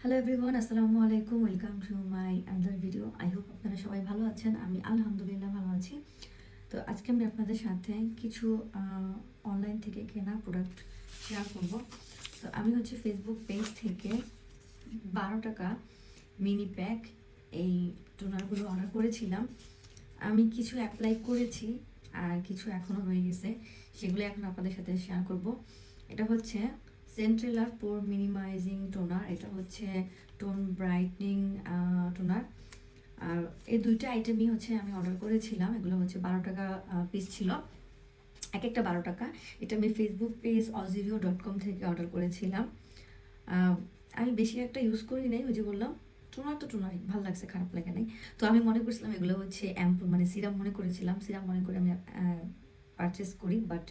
Hello everyone আসসালামু আলাইকুম welcome to my another video I hope আপনারা সবাই ভালো আছেন, আমি আলহামদুলিল্লাহ ভালো আছি। তো আজকে আমি আপনাদের সাথে কিছু অনলাইন থেকে কেনা প্রোডাক্ট শেয়ার করব। তো আমি হচ্ছে ফেসবুক পেজ থেকে বারো টাকা মিনি প্যাক এই টোনারগুলো অর্ডার করেছিলাম। আমি কিছু অ্যাপ্লাই করেছি আর কিছু এখনও রয়ে গেছে, সেগুলো এখন আপনাদের সাথে শেয়ার করব। এটা হচ্ছে সেন্ট্রেলার পোর মিনিমাইজিং টোনার এটা হচ্ছে টোন ব্রাইটনিং টোনার আর এই দুইটা আইটেমই হচ্ছে আমি অর্ডার করেছিলাম, এগুলো হচ্ছে বারো টাকা পিস ছিল। এক একটা বারো টাকা। এটা আমি Facebook page Ajio dot com থেকে অর্ডার করেছিলাম। আমি বেশি একটা ইউজ করি নাই, ওই যে বললাম টোনার তো টোনারই ভালো লাগছে, খারাপ লাগে নাই। তো আমি মনে করছিলাম এগুলো হচ্ছে অ্যাম্পু মানে সিরাম মনে করেছিলাম। সিরাম মনে করে আমি পারচেস করি বাট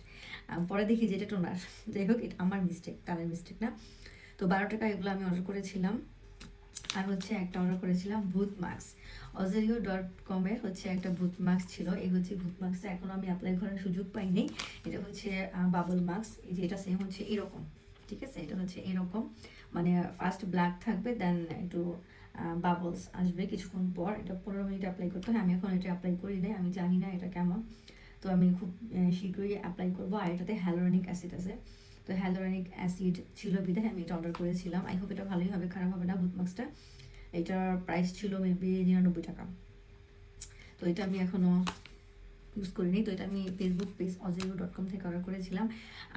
পরে দেখি যেটা টোনার যাই হোক, এটা আমার মিস্টেক তাদের মিস্টেক না। তো বারো টাকা এগুলো আমি অর্ডার করেছিলাম। আর হচ্ছে একটা অর্ডার করেছিলাম ভূত মাস্ক অজেরিও ডট কমের হচ্ছে একটা ভূত মাস্ক ছিল। এই হচ্ছে ভূত মাস্কটা এখন আমি অ্যাপ্লাই করার সুযোগ পাইনি। এটা হচ্ছে বাবল মাস্ক এই যে এটা সেম হচ্ছে এরকম। ঠিক আছে? এটা হচ্ছে এরকম। মানে ফার্স্ট ব্ল্যাক থাকবে দেন একটু বাবলস আসবে কিছুক্ষণ পর। এটা পনেরো মিনিট অ্যাপ্লাই করতে হয়। আমি এখন এটা অ্যাপ্লাই করি নাই। আমি জানি না এটা কেমন। তো আমি খুব শীঘ্রই অ্যাপ্লাই করব। আর এটাতে হ্যালোরনিক অ্যাসিড আছে। তো হ্যালোরনিক অ্যাসিড ছিল বিধায় আমি এটা অর্ডার করেছিলাম। আই হোপ এটা ভালোই হবে, খারাপ হবে না বুথমাক্সটা এটার প্রাইস ছিল মেবি নিরানব্বই টাকা। তো এটা আমি এখনও ইউজ করিনি তো এটা আমি Facebook page Ajio dot com থেকে অর্ডার করেছিলাম।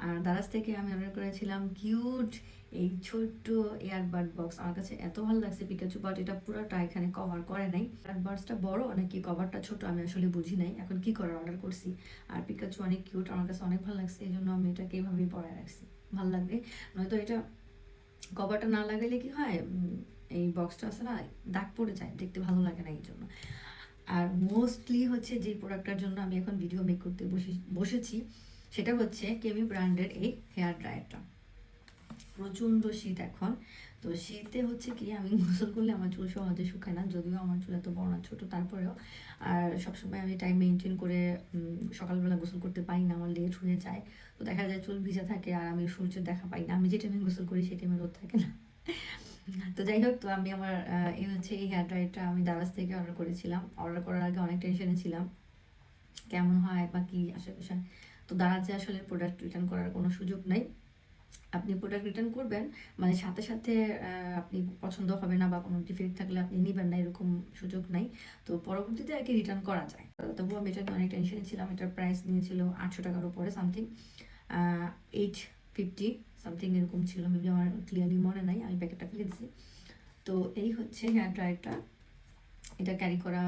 আর দারাজ থেকে আমি অর্ডার করেছিলাম কিউট এই ছোট্ট এয়ারবাড বক্স আমার কাছে এত ভালো লাগছে পিকাচু বাট এটা পুরোটা এখানে কভার করে নাই। এয়ারবাডসটা বড়, নাকি কভারটা ছোট, আমি আসলে বুঝি নাই। এখন কি করার অর্ডার করছি। আর পিকাচু অনেক কিউট আমার কাছে অনেক ভালো লাগছে, এই জন্য আমি এটাকে এভাবেই পরে রাখছি। ভালো লাগবে। নয়তো এটা কভারটা না লাগাইলে কি হয় এই বক্সটা না, দাগ পড়ে যায়, দেখতে ভালো লাগে না এই জন্য। আর মোস্টলি হচ্ছে যে প্রোডাক্টটার জন্য আমি এখন ভিডিও মেক করতে বসে, বসেছি, সেটা হচ্ছে কেমি ব্র্যান্ডের এই হেয়ার ড্রায়ারটা প্রচণ্ড শীত এখন। তো শীতে হচ্ছে কি, আমি গোসল করলে আমার চুল সহজে শুকায় না, যদিও আমার চুল এত বড় না, ছোটো তারপরেও। আর সবসময় আমি টাইম মেনটেন করে সকালবেলা গোসল করতে পারি না, আমার লেট হয়ে যায়। তো দেখা যায় চুল ভিজা থাকে আর আমি সূর্যের দেখা পাই না। আমি যে টাইমে গোসল করি, সেই টাইমে রোদ থাকে না। তো যাই হোক, তো আমি আমার এই হচ্ছে এই হেয়ার ড্রায়ারটা আমি দারাজ থেকে অর্ডার করেছিলাম। অর্ডার করার আগে অনেক টেনশনে ছিলাম কেমন হয় বা কি আশেপাশে তো দারাজে আসলে প্রোডাক্ট রিটার্ন করার কোনো সুযোগ নাই। আপনি প্রোডাক্ট রিটার্ন করবেন মানে সাথে সাথে আপনি পছন্দ হবে না বা কোনো ডিফেক্ট থাকলে আপনি নেবেন না, এরকম সুযোগ নাই। তো পরবর্তীতে আর কি রিটার্ন করা যায়। তবুও আমি এটা অনেক টেনশনে ছিলাম, এটার প্রাইস নিয়েছিল আটশো টাকার উপরে সামথিং এইট ফিফটি সামথিং এরকম ছিল মেবি আমার ক্লিয়ারলি মনে নাই, আমি প্যাকেটটা ফেলে দিছি। তো এই হচ্ছে হেয়ার ড্রায়ারটা এটা ক্যারি করা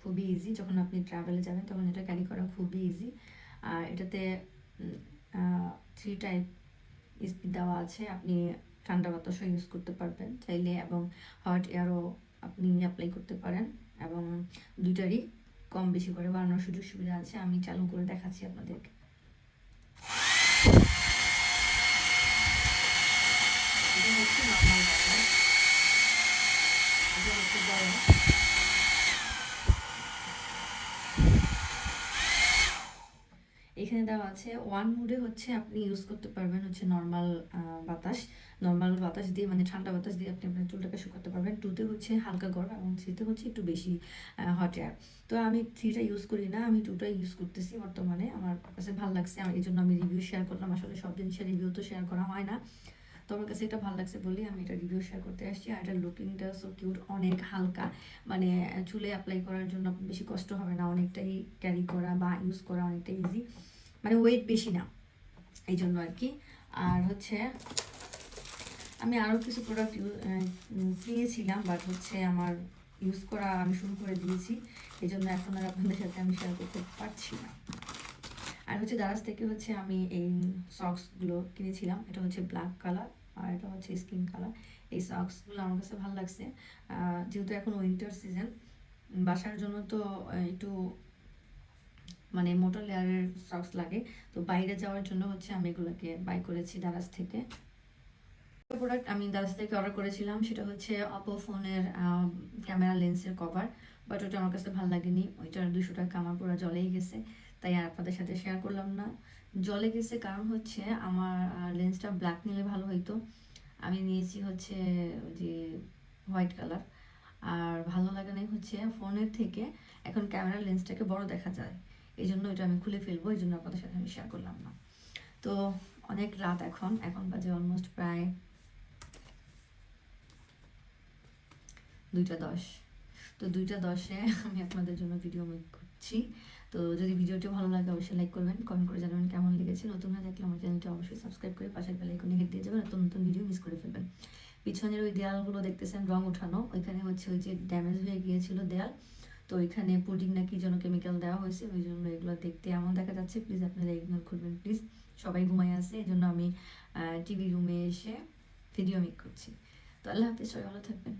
খুবই ইজি যখন আপনি ট্রাভেলে যাবেন, তখন এটা ক্যারি করা খুবই ইজি আর এটাতে থ্রি টাইপ স্পিড দেওয়া আছে। আপনি ঠান্ডা বাতাসও ইউজ করতে পারবেন চাইলে এবং হট এয়ারও আপনি অ্যাপ্লাই করতে পারেন এবং দুইটারই কম বেশি করে বাড়ানোর সুযোগ সুবিধা আছে। আমি চালু করে দেখাচ্ছি আপনাদেরকে এটা হচ্ছে নর্মাল বাতাস এটা হচ্ছে গরম এখানে দেওয়া আছে ওয়ান মুডে হচ্ছে আপনি ইউজ করতে পারবেন হচ্ছে নর্মাল বাতাস। নর্মাল বাতাস দিয়ে মানে ঠান্ডা বাতাস দিয়ে আপনি আপনার চুলটাকে শুকাতে পারবেন। টুতে হচ্ছে হালকা গরম এবং থ্রিতে হচ্ছে একটু বেশি হট এয়ার তো আমি থ্রিটা ইউজ করি না, আমি টুটা ইউজ করতেছি বর্তমানে। আমার কাছে ভালো লাগছে, আমার এই জন্য আমি রিভিউ শেয়ার করলাম। আসলে সব জিনিসের রিভিউ তো শেয়ার করা হয় না। তো আমার কাছে এটা ভালো লাগছে বলেই আমি এটা রিভিউ শেয়ার করতে আসছি, আর এটার লুকিংটা সো কিউট অনেক হালকা। মানে চুলে অ্যাপ্লাই করার জন্য বেশি কষ্ট হবে না, অনেকটাই ক্যারি করা বা ইউজ করা অনেকটা ইজি মানে ওয়েট বেশি না এই জন্য আর কি। আর হচ্ছে, আমি আরও কিছু প্রোডাক্ট কিনেছিলাম বাট হচ্ছে আমার ইউজ করা আমি শুরু করে দিয়েছি। এই জন্য এখন আর আপনাদের সাথে আমি শেয়ার করতে পারছি না। আর হচ্ছে দারাজ থেকে হচ্ছে আমি এই সক্সগুলো কিনেছিলাম, এটা হচ্ছে ব্ল্যাক কালার আর এটা হচ্ছে স্কিন কালার এই সক্সগুলো আমার কাছে ভালো লাগছে। যেহেতু এখন উইন্টার সিজন বাসার জন্য তো একটু মানে মোটা লেয়ারের সক্স লাগে। তো বাইরে যাওয়ার জন্য হচ্ছে আমি এগুলোকে বাই করেছি দারাজ থেকে। প্রোডাক্ট আমি দারাজ থেকে অর্ডার করেছিলাম, সেটা হচ্ছে অপো ফোনের ক্যামেরা লেন্সের কভার বাট ওটা আমার কাছে ভালো লাগেনি। ওইটার দুশো টাকা আমার পুরো জলেই গেছে। তাই আর আপনাদের সাথে শেয়ার করলাম না। জলে গেছে কারণ হচ্ছে আমার লেন্সটা ব্ল্যাক নিলে ভালো হইতো। আমি নিয়েছি হচ্ছে যে হোয়াইট কালার আর ভালো লাগে না হচ্ছে ফোনের থেকে এখন ক্যামেরার লেন্সটাকে বড় দেখা যায়। এই জন্য এটা আমি খুলে ফেলব এই জন্য আপনাদের সাথে আমি শেয়ার করলাম না। তো অনেক রাত এখন এখন বাজে অলমোস্ট প্রায় দুইটা দশ। তো দুইটা দশে আমি আপনাদের জন্য ভিডিও মেক করছি তো যদি ভিডিওটি ভালো লাগে অবশ্যই লাইক করবেন কমেন্ট করে জানাবেন কেমন লেগেছে। নতুন হয়ে থাকলে আমার চ্যানেলটি অবশ্যই সাবস্ক্রাইব করে পাশের বেল আইকনে হিট দিয়ে যাবেন নতুন নতুন ভিডিও মিস করে ফেলবেন। পিছনের ওই দেয়ালগুলো দেখতেছেন, রং উঠানো। ওইখানে হচ্ছে ওই যে ড্যামেজ হয়ে গিয়েছিল দেয়াল। তো ওইখানে পুডিং না কি যেন কেমিক্যাল দেওয়া হয়েছে, ওই জন্য এগুলো দেখতে এমন দেখা যাচ্ছে। প্লিজ আপনারা ইগনোর করবেন প্লিজ সবাই ঘুমাই আছে এই জন্য আমি টিভি রুমে এসে ভিডিও মেক করছি। তো আল্লাহ হাফিজ, সবাই ভালো থাকবেন।